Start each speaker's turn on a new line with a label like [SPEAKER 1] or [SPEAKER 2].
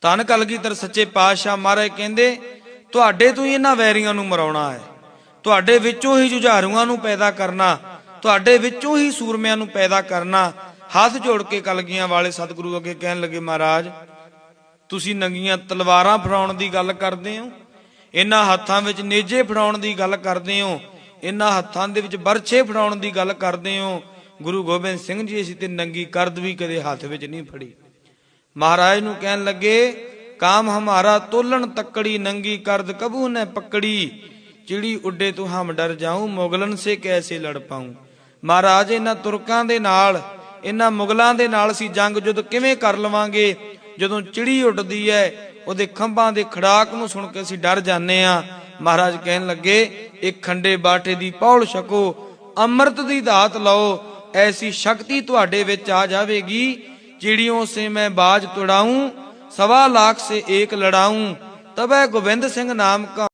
[SPEAKER 1] ਧੰਨ ਕਲਗੀਧਰ ਸੱਚੇ ਪਾਤਸ਼ਾਹ ਮਹਾਰਾਜ ਕਹਿੰਦੇ, ਤੁਹਾਡੇ ਤੋਂ ਹੀ ਇਹਨਾਂ ਵੈਰੀਆਂ ਨੂੰ ਮਰਾਉਣਾ ਹੈ। ਤੁਹਾਡੇ ਵਿੱਚੋਂ ਹੀ ਜੁਝਾਰੂਆਂ ਨੂੰ ਪੈਦਾ ਕਰਨਾ, ਤੁਹਾਡੇ ਵਿੱਚੋਂ ਹੀ ਸੂਰਮਿਆਂ ਨੂੰ ਪੈਦਾ ਕਰਨਾ, ਹੱਥ ਜੋੜ ਕੇ ਕਲਗੀਆਂ ਵਾਲੇ ਸਤਿਗੁਰੂ ਅੱਗੇ ਕਹਿਣ ਲੱਗੇ, ਮਹਾਰਾਜ, ਤੁਸੀਂ ਨੰਗੀਆਂ ਤਲਵਾਰਾਂ ਫੜਾਉਣ ਦੀ ਗੱਲ ਕਰਦੇ ਹੋ? ਇਹਨਾਂ ਹੱਥਾਂ ਵਿੱਚ ਨੇਜੇ ਫੜਾਉਣ ਦੀ ਗੱਲ ਕਰਦੇ ਹੋ? ਇਹਨਾਂ ਹੱਥਾਂ ਦੇ ਵਿੱਚ ਬਰਛੇ ਫੜਾਉਣ ਦੀ ਗੱਲ ਕਰਦੇ ਹੋ? ਗੁਰੂ ਗੋਬਿੰਦ ਸਿੰਘ ਜੀ, ਅਸੀਂ ਤੇ ਨੰਗੀ ਕਰਦ ਵੀ ਕਦੇ ਹੱਥ ਵਿੱਚ ਨਹੀਂ ਫੜੀ। ਮਹਾਰਾਜ ਨੂੰ ਕਹਿਣ ਲੱਗੇ, ਕਾਮ ਹਮਾਰਾ ਤੋਲਣ ਤੱਕੜੀ ਨੰਗੀ ਕਰਦ ਕਬੂ ਨੇ ਪਕੜੀ। ਚਿੜੀ ਉੱਡੇ ਤੂੰ ਹਮ ਡਰ ਜਾਉ ਮੁਗਲਨ ਸੇ ਕੈਸੇ ਲੜ ਪਾਉ ਮਹਾਰਾਜ, ਇਹਨਾਂ ਤੁਰਕਾਂ ਦੇ ਨਾਲ, ਇਹਨਾਂ ਮੁਗਲਾਂ ਦੇ ਨਾਲ ਅਸੀਂ ਜੰਗ ਜੁਦ ਕਿਵੇਂ ਕਰ ਲਵਾਂਗੇ? ਜਦੋਂ ਚਿੜੀ ਉੱਡਦੀ ਹੈ ਉਹਦੇ ਖੰਭਾਂ ਦੇ ਖੜਾਕ ਨੂੰ ਸੁਣ ਕੇ ਅਸੀਂ ਡਰ ਜਾਂਦੇ ਆ। ਮਹਾਰਾਜ ਕਹਿਣ ਲੱਗੇ, ਇੱਕ ਖੰਡੇ ਬਾਟੇ ਦੀ ਪੌਲ ਛਕੋ, ਅੰਮ੍ਰਿਤ ਦੀ ਦਾਤ ਲਓ, ਐਸੀ ਸ਼ਕਤੀ ਤੁਹਾਡੇ ਵਿੱਚ ਆ ਜਾਵੇਗੀ। चिड़ियों से मैं बाज तुड़ाऊं सवा लाख से एक लड़ाऊं तब गोविंद सिंह नाम का